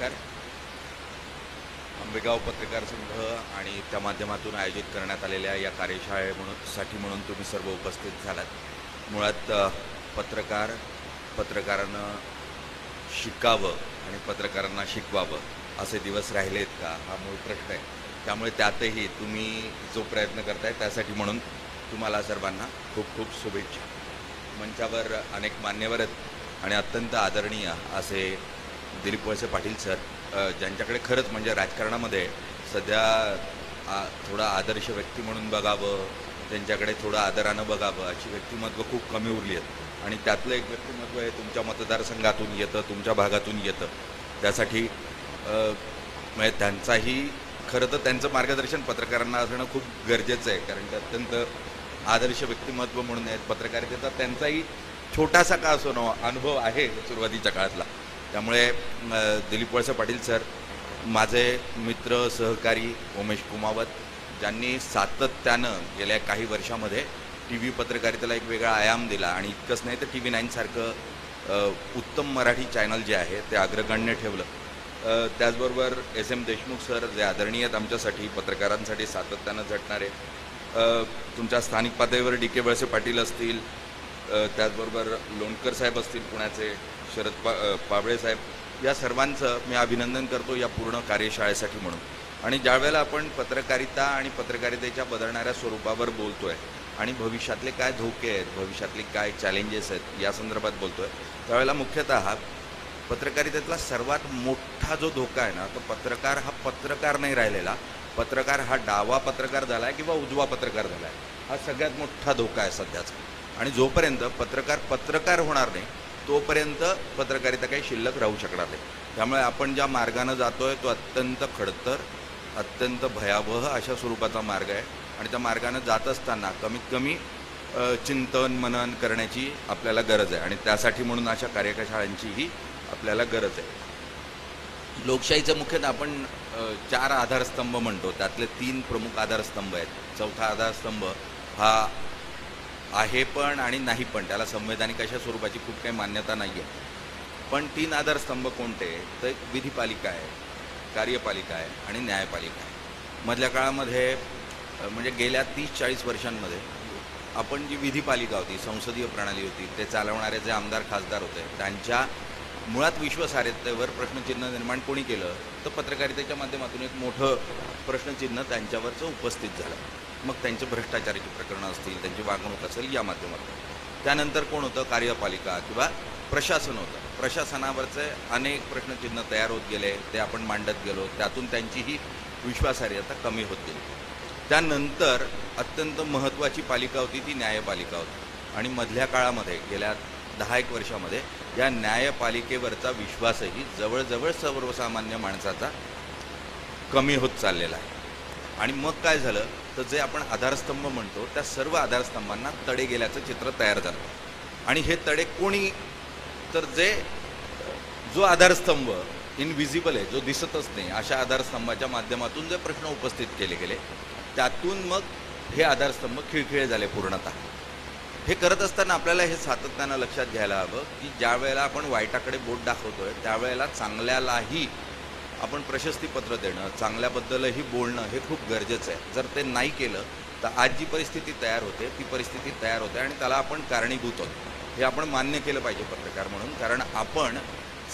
नमस्कार. आंबेगाव पत्रकार संघ आणि त्या माध्यमातून आयोजित करण्यात आलेल्या या कार्यशाळे म्हणून साठी म्हणून तुम्ही सर्व उपस्थित झालात. मुळात पत्रकार पत्रकारानं शिकावं आणि पत्रकारांना शिकवावं असे दिवस राहिलेत का? हा मूळ प्रश्न आहे. त्यामुळे त्यातही तुम्ही जो प्रयत्न करताय त्यासाठी म्हणून तुम्हाला सर्वांना खूप खूप शुभेच्छा. मंचावर अनेक मान्यवर आहेत आणि अत्यंत आदरणीय असे दिलीप वळसे पाटील सर ज्यांच्याकडे खरंच म्हणजे राजकारणामध्ये सध्या आ, थोडं आदर्श व्यक्ती म्हणून बघावं त्यांच्याकडे थोडं आदरानं बघावं अशी व्यक्तिमत्व खूप कमी उरली आहेत. आणि त्यातलं एक व्यक्तिमत्व हे तुमच्या मतदारसंघातून येतं तुमच्या भागातून येतं. त्यासाठी म्हणजे त्यांचाही खरं तर त्यांचं मार्गदर्शन पत्रकारांना असणं खूप गरजेचं आहे. कारण ते अत्यंत आदर्श व्यक्तिमत्व म्हणून आहेत पत्रकारितेचा त्यांचाही छोटासा का असो ना अनुभव आहे सुरुवातीच्या काळातला. त्यामुळे दिलीप वळसे पाटील सर माझे मित्र सहकारी उमेश कुमावत ज्यांनी सातत्यानं गेल्या काही वर्षामध्ये टी व्ही पत्रकारितेला एक वेगळा आयाम दिला आणि इतकंच नाही तर टी व्ही नाईनसारखं उत्तम मराठी चॅनल जे आहे ते अग्रगण्य ठेवलं. त्याचबरोबर एस एम देशमुख सर जे आदरणीय आहेत आमच्यासाठी पत्रकारांसाठी सातत्यानं झटणारे. तुमच्या स्थानिक पातळीवर डी के वळसे पाटील असतील त्याचबरोबर लोणकर साहेब असतील पुण्याचे शरद पा पाबळे साहेब या सर्वांचं मी अभिनंदन करतो या पूर्ण कार्यशाळेसाठी म्हणून. आणि ज्यावेळेला आपण पत्रकारिता आणि पत्रकारितेच्या बदलणाऱ्या स्वरूपावर बोलतोय आणि भविष्यातले काय धोके आहेत भविष्यातले काय चॅलेंजेस आहेत या संदर्भात बोलतोय त्यावेळेला मुख्यतः पत्रकारितेतला सर्वात मोठा जो धोका आहे ना तो पत्रकार हा पत्रकार नाही राहिलेला. पत्रकार हा डावा पत्रकार झाला आहे किंवा उजवा पत्रकार झाला आहे हा सगळ्यात मोठा धोका आहे सध्याचा. आणि जोपर्यंत पत्रकार पत्रकार होणार नाही तोपर्यंत पत्रकारिता काही शिल्लक राहू शकणार नाही. त्यामुळे आपण ज्या मार्गानं जातो आहे तो अत्यंत खडतर अत्यंत भयावह अशा स्वरूपाचा मार्ग आहे. आणि त्या मार्गानं जात असताना कमीत कमी चिंतन मनन करण्याची आपल्याला गरज आहे. आणि त्यासाठी म्हणून अशा कार्यशाळांचीही आपल्याला गरज आहे. लोकशाहीचं मुख्यतः आपण चार आधारस्तंभ म्हणतो. त्यातले तीन प्रमुख आधारस्तंभ आहेत. चौथा आधारस्तंभ हा आहे पण आणि नाही पण त्याला संवैधानिक अशा स्वरूपाची खूप काही मान्यता नाही आहे पण तीन आधारस्तंभ कोणते? तर एक विधीपालिका आहे कार्यपालिका आहे आणि न्यायपालिका आहे. मधल्या काळामध्ये म्हणजे गेल्या तीस चाळीस वर्षांमध्ये आपण जी विधीपालिका होती संसदीय प्रणाली होती ते चालवणारे जे आमदार खासदार होते त्यांच्या मुळात विश्वासार्हतेवर प्रश्नचिन्ह निर्माण कोणी केलं? तर पत्रकारितेच्या माध्यमातून एक मोठं प्रश्नचिन्ह त्यांच्यावरचं उपस्थित झालं. मग त्यांचे भ्रष्टाचाराची प्रकरणं असतील त्यांची वागणूक असेल या माध्यमातून. त्यानंतर कोण होतं? कार्यपालिका किंवा प्रशासन होतं. प्रशासनावरचे अनेक प्रश्नचिन्ह तयार होत गेले ते आपण मांडत गेलो. त्यातून त्यांचीही विश्वासार्हता कमी होत गेली. त्यानंतर अत्यंत महत्त्वाची पालिका होती ती न्यायपालिका होती. आणि मधल्या काळामध्ये गेल्या दहा एक वर्षामध्ये या न्यायपालिकेवरचा विश्वासही जवळजवळ सर्वसामान्य माणसाचा कमी होत चाललेला आहे. आणि मग काय झालं? तर जे आपण आधारस्तंभ म्हणतो त्या सर्व आधारस्तंभांना तडे गेल्याचं चित्र तयार झालं. आणि हे तडे कोणी? तर जे जो आधारस्तंभ इनव्हिजिबल आहे जो दिसतच नाही अशा आधारस्तंभाच्या माध्यमातून जे प्रश्न उपस्थित केले गेले त्यातून मग हे आधारस्तंभ खिळखिळे झाले पूर्णतः. हे करत असताना आपल्याला हे सातत्यानं लक्षात घ्यायला हवं की ज्या वेळेला आपण वाईटाकडे बोट दाखवतोय त्यावेळेला चांगल्यालाही आपण प्रशस्तीपत्र देणं चांगल्याबद्दलही बोलणं हे खूप गरजेचं आहे. जर ते नाही केलं तर आज जी परिस्थिती तयार होते ती परिस्थिती तयार होते आणि त्याला आपण कारणीभूत आहोत. हे आपण मान्य केलं पाहिजे पत्रकार म्हणून कारण आपण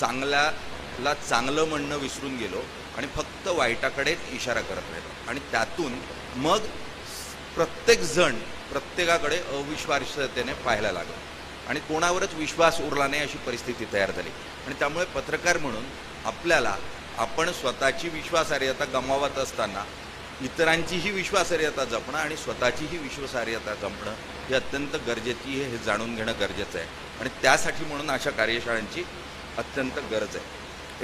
चांगल्याला चांगलं म्हणणं विसरून गेलो आणि फक्त वाईटाकडेच इशारा करत राहिलो. आणि त्यातून मग प्रत्येक जण प्रत्येकाकडे अविश्वासतेने पाहायला लागला. आणि कोणावरच विश्वास उरला नाही अशी परिस्थिती तयार झाली. आणि त्यामुळे पत्रकार म्हणून आपल्याला आपण स्वतःची विश्वासार्हता गमावत असताना इतरांचीही विश्वासार्हता जपणं आणि स्वतःचीही विश्वासार्हता जपणं हे अत्यंत गरजेची आहे हे जाणून घेणं गरजेचं आहे. आणि त्यासाठी म्हणून अशा कार्यशाळांची अत्यंत गरज आहे.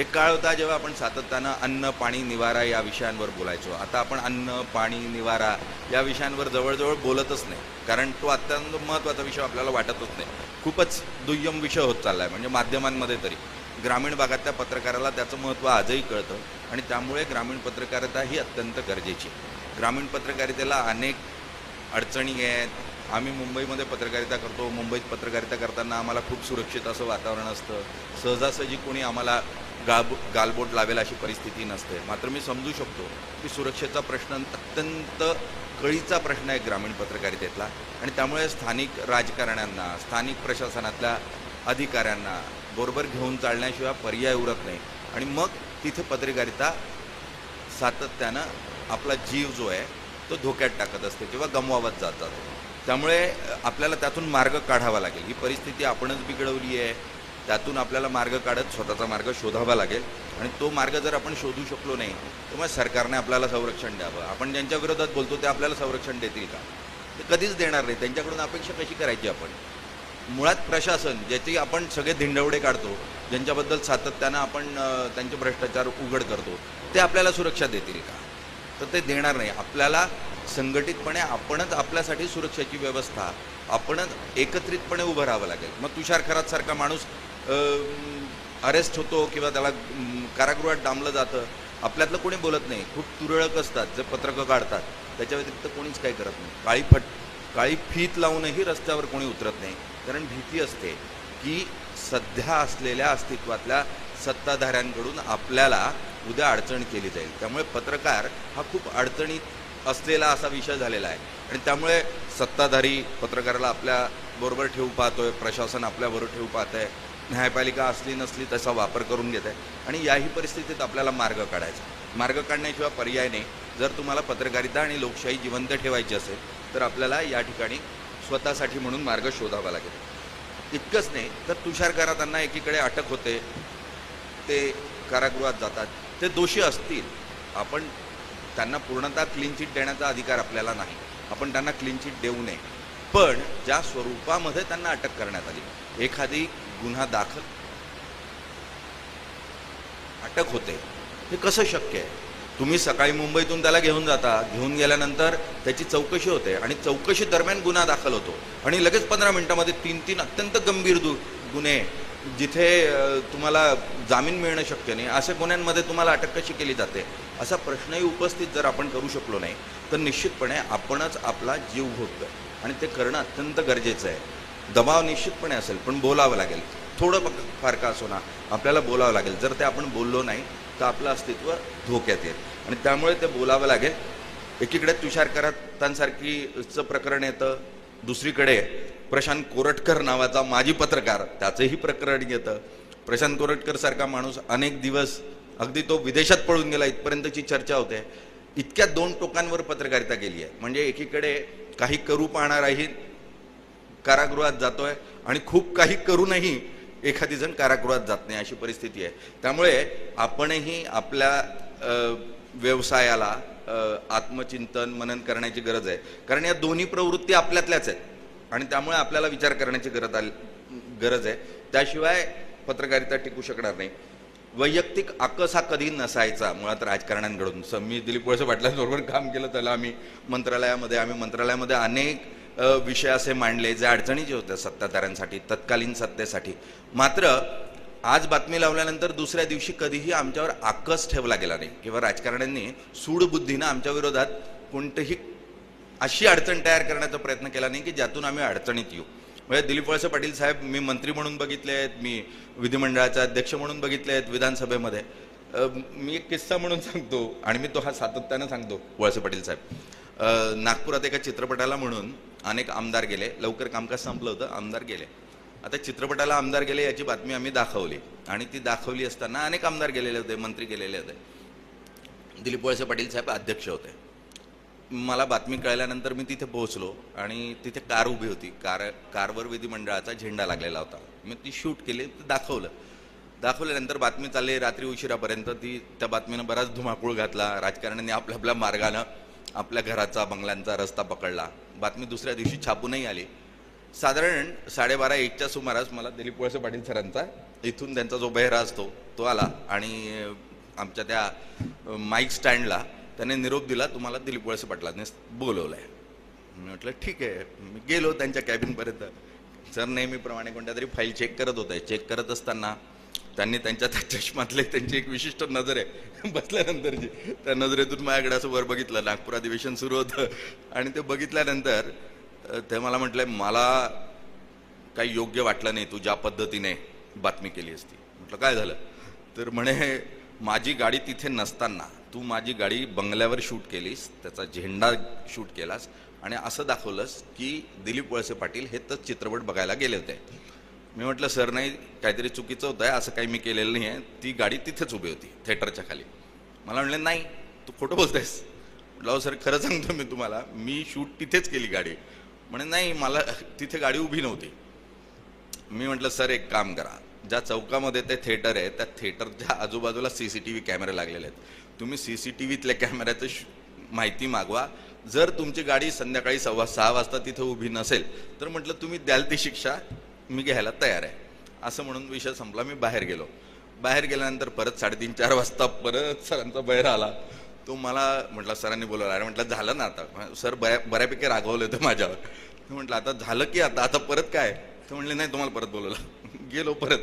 एक काळ होता जेव्हा आपण सातत्यानं अन्न पाणी निवारा या विषयांवर बोलायचो. आता आपण अन्न पाणी निवारा या विषयांवर जवळजवळ बोलतच नाही कारण तो अत्यंत महत्त्वाचा विषय आपल्याला वाटतच नाही. खूपच दुय्यम विषय होत चालला आहे म्हणजे माध्यमांमध्ये तरी. ग्रामीण भागातल्या पत्रकाराला त्याचं महत्त्व आजही कळतं आणि त्यामुळे ग्रामीण पत्रकारिता ही अत्यंत गरजेची ग्रामीण पत्रकारितेला अनेक अडचणी आहेत. आम्ही मुंबईमध्ये पत्रकारिता करतो. मुंबईत पत्रकारिता करताना आम्हाला खूप सुरक्षित असं वातावरण असतं. सहजासहजी कोणी आम्हाला गाब गालबोट लावेल अशी परिस्थिती नसते. मात्र मी समजू शकतो की सुरक्षेचा प्रश्न अत्यंत कळीचा प्रश्न आहे ग्रामीण पत्रकारितेतला. आणि त्यामुळे स्थानिक राजकारण्यांना स्थानिक प्रशासनातल्या अधिकाऱ्यांना बरोबर घेऊन चालण्याशिवाय पर्याय उरत नाही. आणि मग तिथे पत्रकारिता सातत्यानं आपला जीव जो आहे तो धोक्यात टाकत असते किंवा गमवावत जातात त्यामुळे आपल्याला त्यातून मार्ग काढावा लागेल. ही परिस्थिती आपणच बिघडवली आहे. त्यातून आपल्याला मार्ग काढत स्वतःचा मार्ग शोधावा लागेल. आणि तो मार्ग जर आपण शोधू शकलो नाही तर मग सरकारने आपल्याला संरक्षण द्यावं. आपण ज्यांच्या विरोधात बोलतो ते आपल्याला संरक्षण देतील का? ते कधीच देणार नाही. त्यांच्याकडून अपेक्षा कशी करायची आपण? मुळात प्रशासन ज्याची आपण सगळे धिंडवडे काढतो ज्यांच्याबद्दल सातत्यानं आपण त्यांचे भ्रष्टाचार उघड करतो ते आपल्याला सुरक्षा देतील का? तर ते देणार नाही. आपल्याला संघटितपणे आपणच आपल्यासाठी सुरक्षेची व्यवस्था आपणच एकत्रितपणे उभं राहावं लागेल. मग तुषार खरातसारखा माणूस अरेस्ट होतो किंवा त्याला कारागृहात डांबलं जातं आपल्यातलं कोणी बोलत नाही. खूप तुरळक असतात जे पत्रकं काढतात. त्याच्या व्यतिरिक्त कोणीच काही करत नाही. काळी फट काळी फीत लावूनही रस्त्यावर कोणी उतरत नाही. कारण भीती असते की सध्या असलेल्या अस्तित्वातल्या सत्ताधाऱ्यांकडून आपल्याला उद्या अडचण केली जाईल. त्यामुळे पत्रकार हा खूप अडचणीत असलेला असा विषय झालेला आहे. आणि त्यामुळे सत्ताधारी पत्रकाराला आपल्या बरोबर ठेवू पाहतोय प्रशासन आपल्याबरोबर ठेवू पाहत आहे न्यायपालिका असली नसली तसा वापर करून घेत आहे. आणि याही परिस्थितीत आपल्याला मार्ग काढायचा मार्ग काढण्याशिवाय पर्याय नाही. जर तुम्हाला पत्रकारिता आणि लोकशाही जिवंत ठेवायची असेल तर आपल्याला या ठिकाणी स्वतःसाठी म्हणून मार्ग शोधावा लागेल. इतकंच नाही तर तुषार खरातांना एकीकडे अटक होते ते कारागृहात जातात. ते दोषी असतील. आपण त्यांना पूर्णतः क्लीन चिट देण्याचा अधिकार आपल्याला नाही. आपण त्यांना क्लीन चिट देऊ नये. पण ज्या स्वरूपामध्ये त्यांना अटक करण्यात आली एखादी गुन्हा दाखल अटक होते हे कसं शक्य आहे? तुम्ही सकाळी मुंबईतून त्याला घेऊन जाता. घेऊन गेल्यानंतर त्याची चौकशी होते. आणि चौकशी दरम्यान गुन्हा दाखल होतो. आणि लगेच पंधरा मिनिटामध्ये तीन तीन अत्यंत गंभीर दु गुन्हे जिथे तुम्हाला जामीन मिळणं शक्य नाही. अशा गुन्ह्यांमध्ये तुम्हाला अटक कशी केली जाते. असा प्रश्नही उपस्थित जर आपण करू शकलो नाही तर निश्चितपणे आपणच आपला जीव घोटतोय आणि ते करणं अत्यंत गरजेचं आहे. दबाव निश्चितपणे असेल पण बोलावं लागेल. थोडं बघ- फार का असो ना आपल्याला बोलावं लागेल. जर ते आपण बोललो नाही तर आपलं अस्तित्व धोक्यात येईल. आणि त्यामुळे ते बोलावं लागेल. एकीकडे तुषार करातांसारखीचं प्रकरण येतं दुसरीकडे प्रशांत कोरटकर नावाचा माजी पत्रकार त्याचंही प्रकरण येतं. प्रशांत कोरटकर सारखा माणूस अनेक दिवस अगदी तो विदेशात पळून गेला इथपर्यंतची चर्चा होते. इतक्या दोन टोकांवर पत्रकारिता केली आहे. म्हणजे एकीकडे काही करू पाहणाराही कारागृहात जातोय आणि खूप काही करूनही एखादी जण कारागृहात जात नाही अशी परिस्थिती आहे. त्यामुळे आपणही आपल्या व्यवसायाला आत्मचिंतन मनन करण्याची गरज आहे. कारण या दोन्ही प्रवृत्ती आपल्यातल्याच आहेत. आणि त्यामुळे आपल्याला विचार करण्याची गरज आली गरज आहे. त्याशिवाय पत्रकारिता टिकू शकणार नाही. वैयक्तिक आकस हा कधी नसायचा मुळात राजकारण्यांकडून. स मी दिलीप वळसे पाटलांबरोबर काम केलं त्याला आम्ही मंत्रालयामध्ये आम्ही मंत्रालयामध्ये अनेक विषय असे मांडले जे अडचणीचे होत्या सत्ताधाऱ्यांसाठी तत्कालीन सत्तेसाठी. मात्र आज बातमी लावल्यानंतर दुसऱ्या दिवशी कधीही आमच्यावर आकस ठेवला गेला नाही. किंवा राजकारण्यांनी सूडबुद्धीनं आमच्या विरोधात कोणतंही अशी अडचण तयार करण्याचा प्रयत्न केला नाही की ज्यातून आम्ही अडचणीत येऊ. म्हणजे दिलीप वळसे पाटील साहेब मी मंत्री म्हणून बघितले आहेत मी विधिमंडळाचे अध्यक्ष म्हणून बघितले आहेत विधानसभेमध्ये. मी एक किस्सा म्हणून सांगतो आणि मी तो हा सातत्यानं सांगतो वळसे पाटील साहेब. नागपुरात एका चित्रपटाला म्हणून अनेक आमदार गेले. लवकर कामकाज संपलं होतं आमदार गेले. आता चित्रपटाला आमदार गेले याची बातमी आम्ही दाखवली. आणि ती दाखवली असताना अनेक आमदार गेलेले होते मंत्री गेलेले होते. दिलीप वळसे पाटील साहेब अध्यक्ष होते. मला बातमी कळल्यानंतर मी तिथे पोहोचलो आणि तिथे कार उभी होती. कार कारवर विधिमंडळाचा झेंडा लागलेला होता. मी ती शूट केली ते दाखवलं. दाखवल्यानंतर बातमी चालली रात्री उशिरापर्यंत ती त्या बातमीनं बराच धुमाकूळ घातला. राजकारण्याने आपल्या आपल्या मार्गानं आपल्या घराचा बंगल्यांचा रस्ता पकडला. बातमी दुसऱ्या दिवशी छापूनही आली. साधारण साडेबारा एकच्या सुमारास मला दिलीप वळसे पाटील सरांचा इथून त्यांचा जो बहिरा असतो तो आला आणि आमच्या त्या माईक स्टँडला त्याने निरोप दिला तुम्हाला दिलीप वळसे पाटलांनी बोलवलं आहे मी म्हटलं ठीक आहे. मी गेलो त्यांच्या कॅबिनपर्यंत. सर नेहमीप्रमाणे कोणत्या तरी फाईल चेक करत होते. चेक करत असताना त्यांनी त्यांच्या त्या चष्मातले त्यांची एक विशिष्ट नजर आहे. बसल्यानंतरची त्या नजरेतून माझ्याकडे असं वर बघितलं नागपूर अधिवेशन सुरू होतं. आणि ते बघितल्यानंतर ते मला म्हटलंय मला काही योग्य वाटलं नाही तू ज्या पद्धतीने बातमी केली असती. म्हटलं काय झालं? तर म्हणे माझी गाडी तिथे नसताना तू माझी गाडी बंगल्यावर शूट केलीस त्याचा झेंडा शूट केलास आणि असं दाखवलंस की दिलीप वळसे पाटील हे तर चित्रपट बघायला गेले होते. मी म्हटलं सर नाही काहीतरी चुकीचं होतं आहे असं काही मी केलेलं नाही आहे ती गाडी तिथेच उभी होती थिएटरच्या खाली. मला म्हणले नाही तू खोटं बोलतेस. म्हटलं "अहो सर खरं सांगतो मी तुम्हाला मी शूट तिथेच केली गाडी. म्हणे नाही मला तिथे गाडी उभी नव्हती. मी म्हटलं सर एक काम करा. ज्या चौकामध्ये ते थिएटर आहे त्या थिएटरच्या आजूबाजूला सी सी टी व्ही कॅमेरे लागलेले आहेत. तुम्ही सी सी टी व्हीतल्या कॅमेऱ्याचं श- माहिती मागवा. जर तुमची गाडी संध्याकाळी सव्वा सहा वाजता तिथं उभी नसेल तर म्हटलं तुम्ही द्याल ती शिक्षा मी घ्यायला तयार आहे. असं म्हणून विषय संपला. मी बाहेर गेलो. बाहेर गेल्यानंतर परत साडेतीन चार वाजता परत सरांचा बाहेर आला. तो मला म्हटला सरांनी बोलवला. अरे म्हटलं झालं ना आता. सर बऱ्या बऱ्यापैकी रागवलं होतं माझ्यावर. मी म्हटलं आता झालं की आता आता परत काय? तर म्हणले नाही तुम्हाला परत बोलवलं. गेलो परत.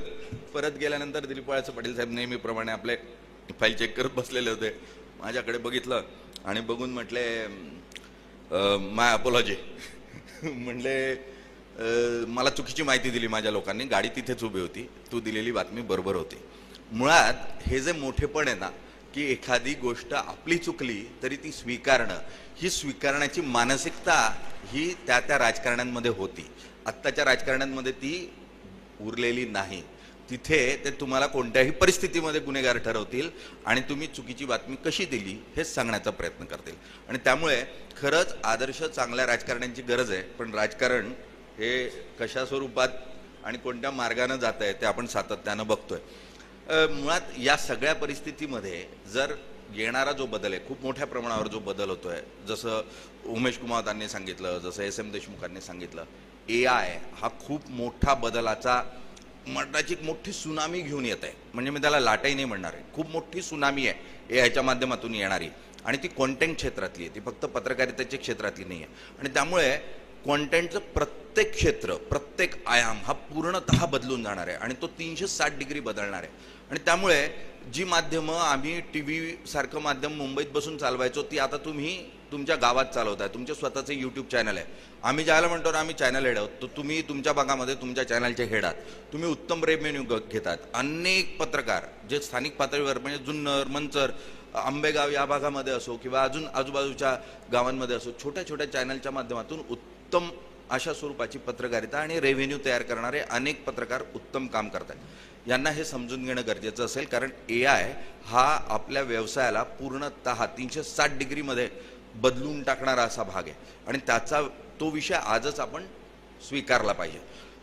परत गेल्यानंतर दिलीप वाळाचं पाटील साहेब नेहमीप्रमाणे आपले फाईल चेक करत बसलेले होते. माझ्याकडे बघितलं आणि बघून म्हटले माय अपोलॉजी म्हणले मला चुकीची माहिती दिली माझ्या लोकांनी. गाडी तिथेच उभी होती. तू दिलेली बातमी बरोबर होती. मुळात हे जे मोठेपण आहे ना की एखादी गोष्ट आपली चुकली तरी ती स्वीकारणं. ही स्वीकारण्याची मानसिकता ही त्या त्या राजकारण्यांमध्ये होती. आत्ताच्या राजकारण्यांमध्ये ती उरलेली नाही. तिथे ते तुम्हाला कोणत्याही परिस्थितीमध्ये गुन्हेगार ठरवतील आणि तुम्ही चुकीची बातमी कशी दिली हे सांगण्याचा प्रयत्न करतील. आणि त्यामुळे खरंच आदर्श चांगल्या राजकारण्यांची गरज आहे पण राजकारण हे कशा स्वरूपात आणि कोणत्या मार्गानं जात आहे ते आपण सातत्यानं बघतोय. मुळात या सगळ्या परिस्थितीमध्ये जर येणारा जो बदल आहे खूप मोठ्या प्रमाणावर जो बदल होतोय जसं उमेश कुमावतांनी सांगितलं जसं एस एम देशमुखांनी सांगितलं ए आय हा खूप मोठा बदलाचा मरणाची एक मोठी सुनामी घेऊन येत आहे. म्हणजे मी त्याला लाटाही नाही म्हणणार आहे. खूप मोठी सुनामी आहे ए आयच्या माध्यमातून येणारी. आणि ती कॉन्टेंट क्षेत्रातली आहे. ती फक्त पत्रकारितेच्या क्षेत्रातली नाही आहे. आणि त्यामुळे कॉन्टेंटचं प्रत्येक क्षेत्र प्रत्येक आयाम हा पूर्णतः बदलून जाणार आहे. आणि तो तीनशे साठ डिग्री बदलणार आहे. आणि त्यामुळे जी माध्यमं आम्ही टी व्हीसारखं माध्यम मुंबईत बसून चालवायचो ती आता तुम्ही तुमच्या गावात चालवताय. तुमचे स्वतःचे यूट्यूब चॅनल आहे. आम्ही ज्याला म्हणतो ना आम्ही चॅनल हेड आहोत. तर तुम्ही तुमच्या भागामध्ये तुमच्या चॅनलचे हेड आहात. तुम्ही उत्तम रेव्हेन्यू घेतात. अनेक पत्रकार जे स्थानिक पातळीवर म्हणजे जुन्नर मंचर आंबेगाव या भागामध्ये असो किंवा अजून आजूबाजूच्या गावांमध्ये असो छोट्या छोट्या चॅनलच्या माध्यमातून उत्तम अशा स्वरूपाची पत्रकारिता आणि रेव्हेन्यू तयार करणारे अनेक पत्रकार उत्तम काम करतात यांना हे समजून घेणं गरजेचं असेल. कारण ए आय हा आपल्या व्यवसायाला पूर्णतः तीनशे साठ डिग्रीमध्ये बदलून टाकणारा असा भाग आहे. आणि त्याचा तो विषय आजच आपण स्वीकारला पाहिजे.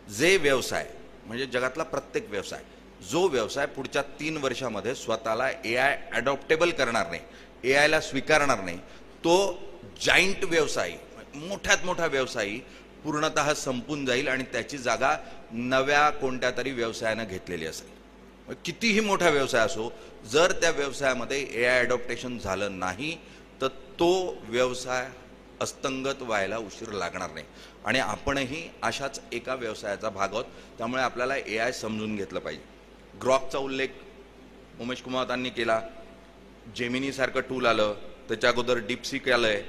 जे व्यवसाय म्हणजे जगातला प्रत्येक व्यवसाय जो व्यवसाय पुढच्या तीन वर्षामध्ये स्वतःला ए आय ॲडॉप्टेबल करणार नाही ए आयला स्वीकारणार नाही तो जाईंट व्यवसाय मोठ्यात मोठा व्यवसायी पूर्णतः संपून जाईल आणि त्याची जागा नव्या कोणत्या तरी व्यवसायानं घेतलेली असेल. कितीही मोठा व्यवसाय असो जर त्या व्यवसायामध्ये ए आय ॲडॉप्टेशन झालं नाही तर तो व्यवसाय अस्तंगत व्हायला उशीर लागणार नाही. आणि आपणही अशाच एका व्यवसायाचा भाग आहोत त्यामुळे आपल्याला ए आय समजून घेतलं पाहिजे. ग्रॉकचा उल्लेख उमेश कुमावतांनी केला. जेमिनीसारखं टूल आलं त्याच्या अगोदर डिपसिक आलं आहे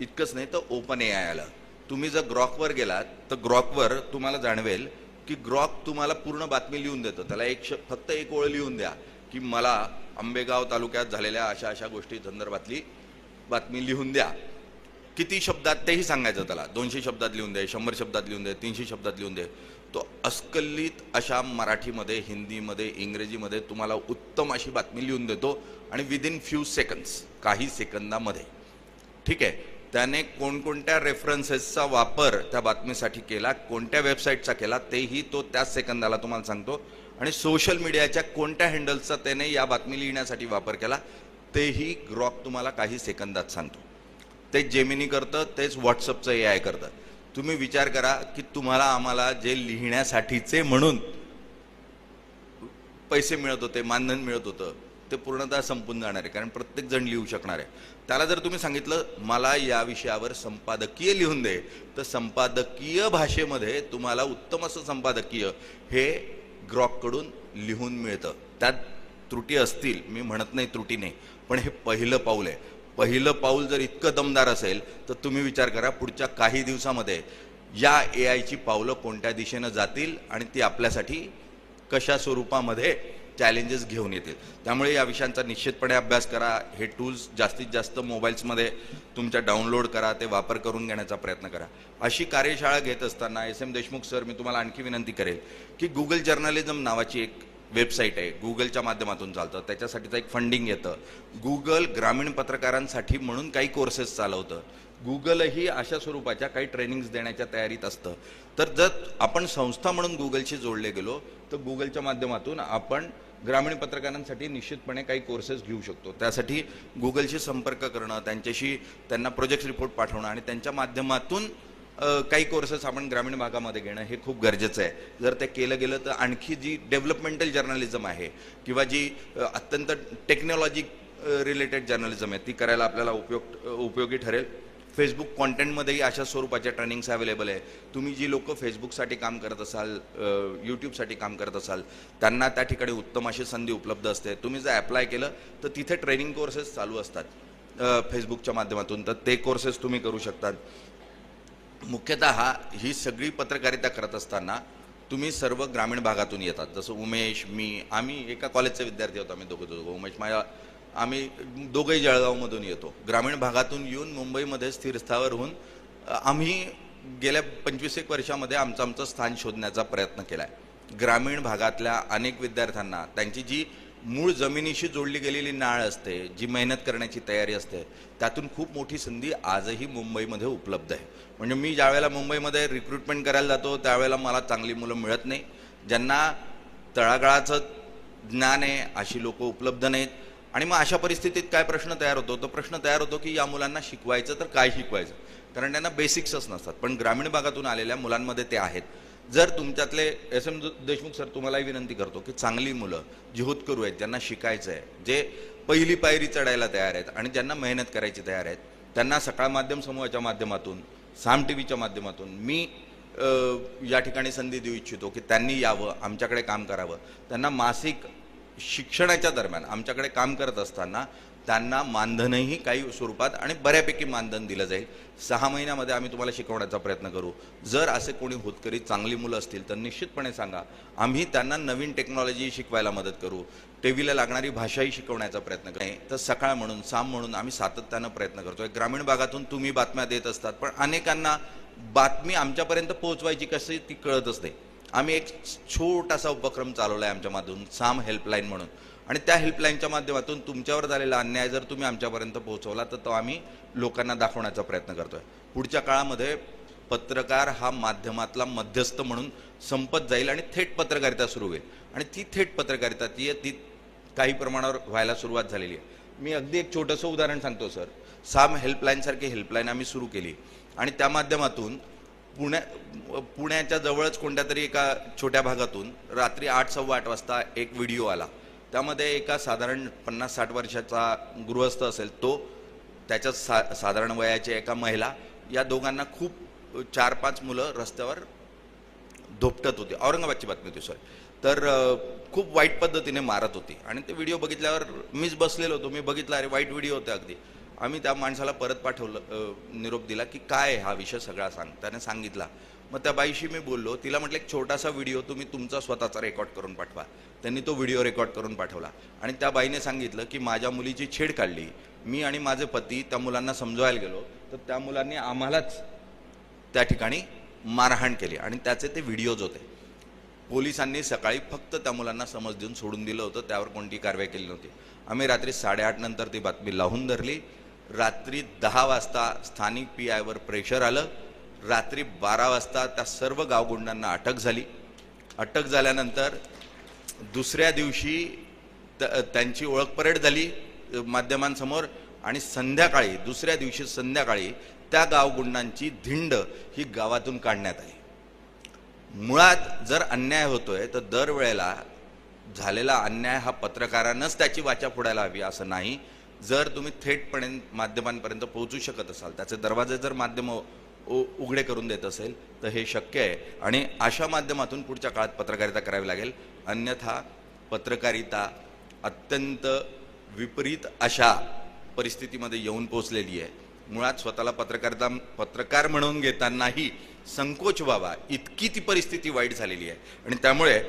इतकंच नाही तर ओपन ए आय आलं. तुम्ही जर ग्रॉकवर गेलात तर ग्रॉकवर तुम्हाला जाणवेल की ग्रॉक तुम्हाला पूर्ण बातमी लिहून देतं. त्याला एक श फक्त एक ओळ लिहून द्या की मला आंबेगाव तालुक्यात झालेल्या अशा अशा गोष्टी संदर्भातली बातमी लिहून द्या. किती शब्दात तेही सांगायचं त्याला. दोनशे शब्दात लिहून दे शंभर शब्दात लिहून दे तीनशे शब्दात लिहून दे. तो अस्खलित अशा मराठीमध्ये हिंदीमध्ये इंग्रजीमध्ये तुम्हाला उत्तम अशी बातमी लिहून देतो आणि विदिन फ्यू सेकंड्स काही सेकंदामध्ये. ठीक आहे? त्याने कोणकोणत्या रेफरन्सेसचा वापर त्या बातमीसाठी केला कोणत्या वेबसाईटचा केला तेही तो त्याच सेकंदाला तुम्हाला सांगतो. आणि सोशल मीडियाच्या कोणत्या हँडल्सचा त्याने या बातमी लिहिण्यासाठी वापर केला तेही ग्रॉक तुम्हाला काही सेकंदात सांगतो. ते जेमिनी करतं तेच व्हॉट्सअपचं ए आय करतं. तुम्ही विचार करा की तुम्हाला आम्हाला जे लिहिण्यासाठीचे म्हणून पैसे मिळत होते मानधन मिळत होतं ते पूर्णतः संपून जाणार आहे कारण प्रत्येक जण लिहू शकणार आहे. त्याला जर तुम्ही सांगितलं मला या विषयावर संपादकीय लिहून दे तर संपादकीय भाषेमध्ये तुम्हाला उत्तम असं संपादकीय हे ग्रॉककडून लिहून मिळतं. त्यात त्रुटी असतील मी म्हणत नाही त्रुटी नाही पण हे पहिलं पाऊल आहे. पहिलं पाऊल जर इतकं दमदार असेल तर तुम्ही विचार करा पुढच्या काही दिवसामध्ये या ए आयची पावलं कोणत्या दिशेनं जातील आणि ती आपल्यासाठी कशा स्वरूपामध्ये चॅलेंजेस घेऊन येतील. त्यामुळे या विषयांचा निश्चितपणे अभ्यास करा. हे टूल्स जास्तीत जास्त मोबाईल्समध्ये तुमच्या डाउनलोड करा ते वापर करून घेण्याचा प्रयत्न करा. अशी कार्यशाळा घेत असताना एस एम देशमुख सर मी तुम्हाला आणखी विनंती करेल की गुगल जर्नलिझम नावाची एक वेबसाईट आहे. गुगलच्या माध्यमातून चालतं. त्याच्यासाठीचं एक फंडिंग येतं. गुगल ग्रामीण पत्रकारांसाठी म्हणून काही कोर्सेस चालवतं. गुगलही अशा स्वरूपाच्या काही ट्रेनिंग्स देण्याच्या तयारीत असतं. तर जर आपण संस्था म्हणून गुगलशी जोडले गेलो तर गुगलच्या माध्यमातून आपण ग्रामीण पत्रकारांसाठी निश्चितपणे काही कोर्सेस घेऊ शकतो. त्यासाठी गुगलशी संपर्क करणं त्यांच्याशी त्यांना प्रोजेक्ट रिपोर्ट पाठवणं आणि त्यांच्या माध्यमातून काही कोर्सेस आपण ग्रामीण भागामध्ये घेणं हे खूप गरजेचं आहे. जर ते केलं गेलं तर आणखी जी डेव्हलपमेंटल जर्नलिझम आहे किंवा जी अत्यंत टेक्नॉलॉजी रिलेटेड जर्नलिझम आहे ती करायला आपल्याला उपयोग उपयोगी ठरेल. फेसबुक कॉन्टेंटमध्येही अशा स्वरूपाच्या ट्रेनिंग्स अवेलेबल आहे. तुम्ही जी लोक फेसबुकसाठी काम करत असाल यूट्यूबसाठी काम करत असाल त्यांना त्या ठिकाणी उत्तम अशी संधी उपलब्ध असते. तुम्ही जर ॲप्लाय केलं तर तिथे ट्रेनिंग कोर्सेस चालू असतात फेसबुकच्या माध्यमातून. तर ते कोर्सेस तुम्ही करू शकतात. मुख्यतः ही सगळी पत्रकारिता करत असताना तुम्ही सर्व ग्रामीण भागातून येतात. जसं उमेश मी आम्ही एका कॉलेजचे विद्यार्थी होतो आम्ही दोघं दोघं उमेश माझ्या आम्ही दोघंही जळगावमधून येतो. ग्रामीण भागातून येऊन मुंबईमध्ये स्थिरस्थावर होऊन आम्ही गेल्या पंचवीस एक वर्षामध्ये आमचं आमचं स्थान शोधण्याचा प्रयत्न केला आहे ग्रामीण भागातल्या अनेक विद्यार्थ्यांना त्यांची जी मूळ जमिनीशी जोडली गेलेली नाळ असते जी मेहनत करण्याची तयारी असते त्यातून खूप मोठी संधी आजही मुंबईमध्ये उपलब्ध आहे. म्हणजे मी ज्यावेळेला मुंबईमध्ये रिक्रुटमेंट करायला जातो त्यावेळेला मला चांगली मुलं मिळत नाही. ज्यांना तळागाळाचं ज्ञान आहे अशी लोक उपलब्ध नाहीत. आणि मग अशा परिस्थितीत काय प्रश्न तयार होतो? तो प्रश्न तयार होतो की या मुलांना शिकवायचं तर काय शिकवायचं? कारण त्यांना बेसिक्सच नसतात. पण ग्रामीण भागातून आलेल्या मुलांमध्ये ते आहेत. जर तुमच्यातले एस एम देशमुख सर तुम्हालाही विनंती करतो की चांगली मुलं जी होतकरू आहेत ज्यांना शिकायचं आहे जे पहिली पायरी चढायला तयार आहेत आणि ज्यांना मेहनत करायची तयार आहेत त्यांना सकाळ माध्यम समूहाच्या माध्यमातून साम टी व्हीच्या माध्यमातून मी या ठिकाणी संधी देऊ इच्छितो की त्यांनी यावं आमच्याकडे काम करावं. त्यांना मासिक शिक्षणाच्या दरम्यान आमच्याकडे काम करत असताना त्यांना मानधनही काही स्वरूपात आणि बऱ्यापैकी मानधन दिलं जाईल. सहा महिन्यामध्ये आम्ही तुम्हाला शिकवण्याचा प्रयत्न करू. जर असे कोणी होतकरी चांगली मुलं असतील तर निश्चितपणे सांगा आम्ही त्यांना नवीन टेक्नॉलॉजी शिकवायला मदत करू. टीव्हीला लागणारी भाषाही शिकवण्याचा प्रयत्न करू. तर सकाळ म्हणून साम म्हणून आम्ही सातत्यानं प्रयत्न करतोय. ग्रामीण भागातून तुम्ही बातम्या देत असतात पण अनेकांना बातमी आमच्यापर्यंत पोहोचवायची कशी ती कळतच नाही. आम्ही एक छोटासा उपक्रम चालवला आहे आमच्या माध्यमातून साम हेल्पलाईन म्हणून. आणि त्या हेल्पलाईनच्या माध्यमातून तुमच्यावर झालेला अन्याय जर तुम्ही आमच्यापर्यंत पोहोचवला तर तो आम्ही लोकांना दाखवण्याचा प्रयत्न करतोय. पुढच्या काळामध्ये पत्रकार हा माध्यमातला मध्यस्थ म्हणून संपत जाईल आणि थेट पत्रकारिता सुरू होईल. आणि ती थेट पत्रकारिता ती ती काही प्रमाणावर व्हायला सुरुवात झालेली आहे. मी अगदी एक छोटंसं उदाहरण सांगतो सर. साम हेल्पलाईनसारखी हेल्पलाईन आम्ही सुरू केली. आणि त्या माध्यमातून पुण्या पुण्याच्या जवळच कोणत्या तरी एका छोट्या भागातून रात्री आठ सव्वा आठ वाजता एक व्हिडिओ आला. त्यामध्ये एका साधारण पन्नास साठ वर्षाचा गृहस्थ असेल तो त्याच्या सा साधारण वयाच्या एका महिला या दोघांना खूप चार पाच मुलं रस्त्यावर धोपटत होती. औरंगाबादची बातमी होती सॉरी तर खूप वाईट पद्धतीने मारत होती. आणि ते व्हिडिओ बघितल्यावर मीच बसलेलो होतो. मी बघितला अरे वाईट व्हिडिओ होते अगदी. आम्ही त्या माणसाला परत पाठवलं निरोप दिला की काय हा विषय सगळा सांग. त्याने सांगितला. मग त्या बाईशी मी बोललो तिला म्हटलं एक छोटासा व्हिडिओ तुम्ही तुमचा स्वतःचा रेकॉर्ड करून पाठवा. त्यांनी तो व्हिडिओ रेकॉर्ड करून पाठवला. आणि त्या बाईने सांगितलं की माझ्या मुलीची छेड काढली. मी आणि माझे पती त्या मुलांना समजवायला गेलो. तर त्या मुलांनी आम्हालाच त्या ठिकाणी मारहाण केली आणि त्याचे ते व्हिडिओज होते. पोलिसांनी सकाळी फक्त त्या मुलांना समज देऊन सोडून दिलं होतं. त्यावर कोणती कारवाई केली नव्हती. आम्ही रात्री साडेआठ नंतर ती बातमी लावून धरली. रात्री दहा वाजता स्थानिक पी आयवर प्रेशर आलं. रात्री बारा वाजता त्या सर्व गावगुंडांना अटक झाली. अटक झाल्यानंतर दुसऱ्या दिवशी त- त्यांची ओळख परेड झाली माध्यमांसमोर आणि संध्याकाळी दुसऱ्या दिवशी संध्याकाळी त्या गावगुंडांची धिंड ही गावातून काढण्यात आली. मुळात जर अन्याय होतोय तर दरवेळेला झालेला अन्याय हा पत्रकारांनाच त्याची वाचा फोडायला हवी असं नाही. जर तुम्ही थेटपणे माध्यमांपर्यंत पोहोचू शकत असाल त्याचे दरवाजे जर माध्यम उघडे करून देत असेल तर हे शक्य आहे. आणि अशा माध्यमातून पुढच्या काळात पत्रकारिता करावी लागेल. अन्यथा पत्रकारिता अत्यंत विपरीत अशा परिस्थितीमध्ये येऊन पोचलेली आहे. मुळात स्वतःला पत्रकारिता पत्रकार म्हणून घेतानाही संकोच व्हावा इतकी ती परिस्थिती वाईट झालेली आहे. आणि त्यामुळे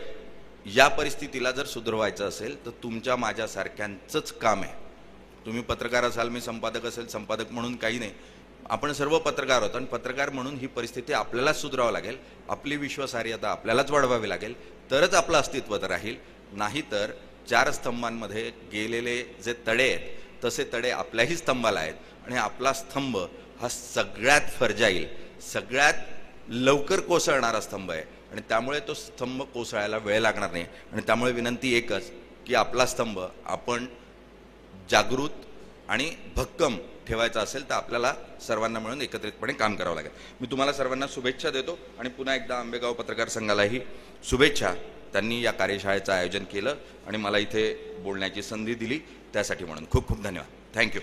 या परिस्थितीला जर सुधरवायचं असेल तर तुमच्या माझ्यासारख्यांचंच काम आहे. तुम्ही पत्रकार असाल मी संपादक असेल संपादक म्हणून काही नाही. आपण सर्व पत्रकार आहोत आणि पत्रकार म्हणून ही परिस्थिती आपल्यालाच सुधारावं लागेल. आपली विश्वासार्हता आपल्यालाच वाढवावी लागेल. तरच आपलं अस्तित्व तर राहील. नाहीतर चार स्तंभांमध्ये गेलेले जे तडे आहेत तसे तडे आपल्याही स्तंभाला आहेत आणि आपला स्तंभ हा सगळ्यात फरजाईल सगळ्यात लवकर कोसळणारा स्तंभ आहे. आणि त्यामुळे तो स्तंभ कोसळायला वेळ लागणार नाही. आणि त्यामुळे विनंती एकच की आपला स्तंभ आपण जागृत आणि भक्कम ठेवायचा असेल तर आपल्याला सर्वांना मिळून एकत्रितपणे काम करावं लागेल. मी तुम्हाला सर्वांना शुभेच्छा देतो आणि पुन्हा एकदा आंबेगाव पत्रकार संघालाही शुभेच्छा. त्यांनी या कार्यशाळेचं आयोजन केलं आणि मला इथे बोलण्याची संधी दिली. त्यासाठी म्हणून खूप खूप धन्यवाद. थँक्यू